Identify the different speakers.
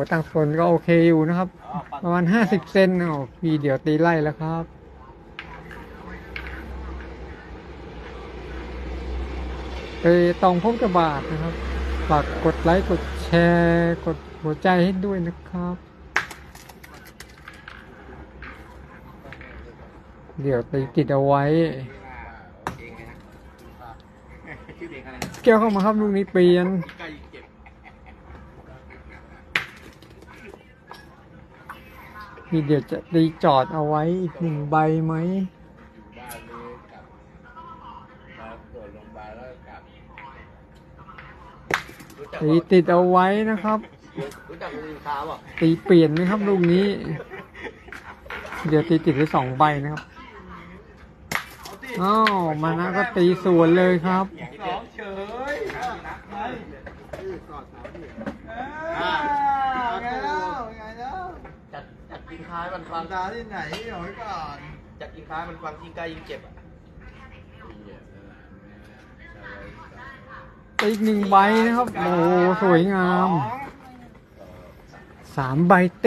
Speaker 1: หัวตั้งโซนก็โอเคอยู่นะครับ ประมาณห้าสิบเซนโอ้พี่เดี๋ยวตีไล่แล้วครับไปตองพบกระบาดนะครับ ฝากกดไลค์ กดแชร์ กดหัวใจให้ด้วยนะครับ เดี๋ยวตีติดเอาไว้
Speaker 2: ชื่อเพลงอะไรนะ
Speaker 1: แก้วเข้ามาครับลูกนี้เปลี่ยน
Speaker 2: ใกล้เจ็บ
Speaker 1: นี่เดี๋ยวจะตีจอดเอาไว้อีกหนึ่งใบไหม
Speaker 3: บ้านนี้กลับมาตรวจโรงพยาบาลแล้วกลับ
Speaker 2: รู้จัก
Speaker 1: ตีติดเอาไว้นะครับ
Speaker 2: รู้จักคุณค้าป่ะ
Speaker 1: ตีเปลี่ยนไหมครับลูกนี้ เดี๋ยวตีติดไว้สองใบนะครับอ้าวมานะก็ตีสวนเลยครับ
Speaker 2: สองเฉย
Speaker 4: อ่าไงแล้วไงแล้ว
Speaker 2: จัด จัดกินค้ามันฟัง
Speaker 4: ตาที่ไหนเอาไว้ก่อน
Speaker 2: จัดกินค้ามันฟังยิ่งใกล้ยิ่งเจ็บอะ
Speaker 1: ตีอีกหนึ่งใบนะครับ โอ้โหสวยงามสามใบติด